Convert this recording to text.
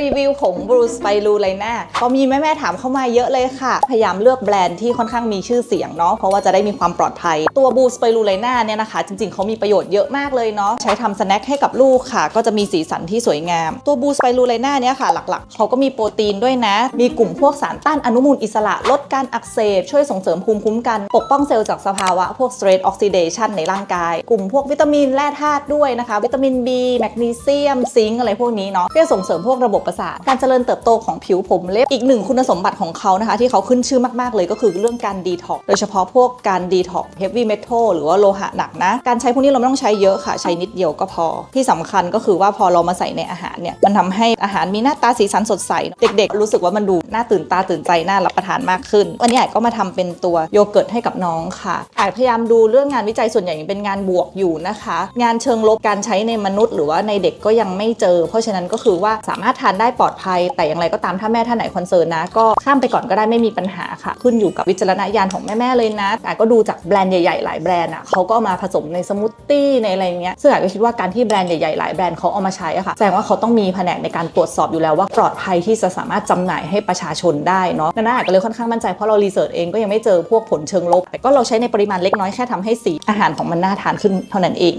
รีวิวผงบรูสไปรูไลน่าก็มีแม่ๆถามเข้ามาเยอะเลยค่ะ พยายามเลือกแบรนด์ที่ค่อนข้างมีชื่อเสียงเนาะเพราะว่าจะได้มีความปลอดภัย ตัวบรูสไปรูไลน่าเนี่ยนะคะ จริงๆเขามีประโยชน์เยอะมากเลยเนาะใช้ทำสแน็คให้กับลูกค่ะ ก็จะมีสีสันที่สวยงาม ตัวบรูสไปรูไลน่าเนี่ยค่ะ หลักๆเขาก็มีโปรตีนด้วยนะ มีกลุ่มพวกสารต้านอนุมูลอิสระ ลดการอักเสบช่วยส่งเสริมภูมิคุ้มกัน ปกป้องเซลล์จากสภาวะพวก stress oxidation ในร่างกาย กลุ่มพวกวิตามินแร่ธาตุด้วยนะคะ วิตามิน B แมกนีเซียมซิงค์อะไรพวกนี้เนาะเพื่อส่งเสริมพวกระบบประสาทการเจริญเติบโตของผิวผมเล็บอีกหนึ่งคุณสมบัติของเขานะคะ ที่เขาขึ้นชื่อมากๆเลยก็คือเรื่องการดีท็อกโดยเฉพาะพวกการดีท็อกเฮฟวี่เมทัลหรือว่าโลหะหนักนะ การใช้พวกนี้เราไม่ต้องใช้เยอะค่ะ ใช้นิดเดียวก็พอ ที่สำคัญก็คือว่าพอเรามาใส่ในอาหารเนี่ยมันทำให้อาหารมีหน้าตาสีสันสดใส เด็กๆ รู้สึกว่ามันดูน่าตื่นตาตื่นใจน่ารับประทานมากขึ้นวันนี้ไอ้ก็มาทำเป็นตัวโยเกิร์ตให้กับน้องค่ะไอ้พยายามดูเรื่องงานวิจัยส่วนใหญ่ยังเป็นงานบวกอยู่นะคะ งานเชิงลบการใช้ในมนุษย์ หรือว่าในเด็กก็ยังไม่เจอ เพราะฉะนั้นก็คือว่าสามารถทานได้ปลอดภัย แต่อย่างไรก็ตามถ้าแม่ท่านไหนคอนเซิร์นนะ ก็ข้ามไปก่อนก็ได้ไม่มีปัญหาค่ะ ขึ้นอยู่กับวิจารณญาณของแม่ๆเลยนะ แต่ก็ดูจากแบรนด์ใหญ่ๆหลายแบรนด์อะเขาก็มาผสมในสมูทตี้ในอะไรเงี้ยซึ่งไอ้ก็คิดว่าการที่แบรนด์ใหญ่ๆหลายแบรนด์เขาเอามาใช้อะค่ะแสดงว่าเขาต้องมีแผนกในการตรวจสอบอยู่แล้วว่าปลอดภัยที่จะสามารถจำหน่ายให้ประชาชนได้เนาะนั่นไอ้ก็เลยค่อนข้างมั่นใจเพราะเรารีเสิร์ชเองก็ยังไม่เจอพวกผลเชิงลบแต่ก็เราใช้ในปริมาณเล็กน้อยแค่ทำให้สีอาหารของมันน่าทานขึ้นเท่านั้นเอง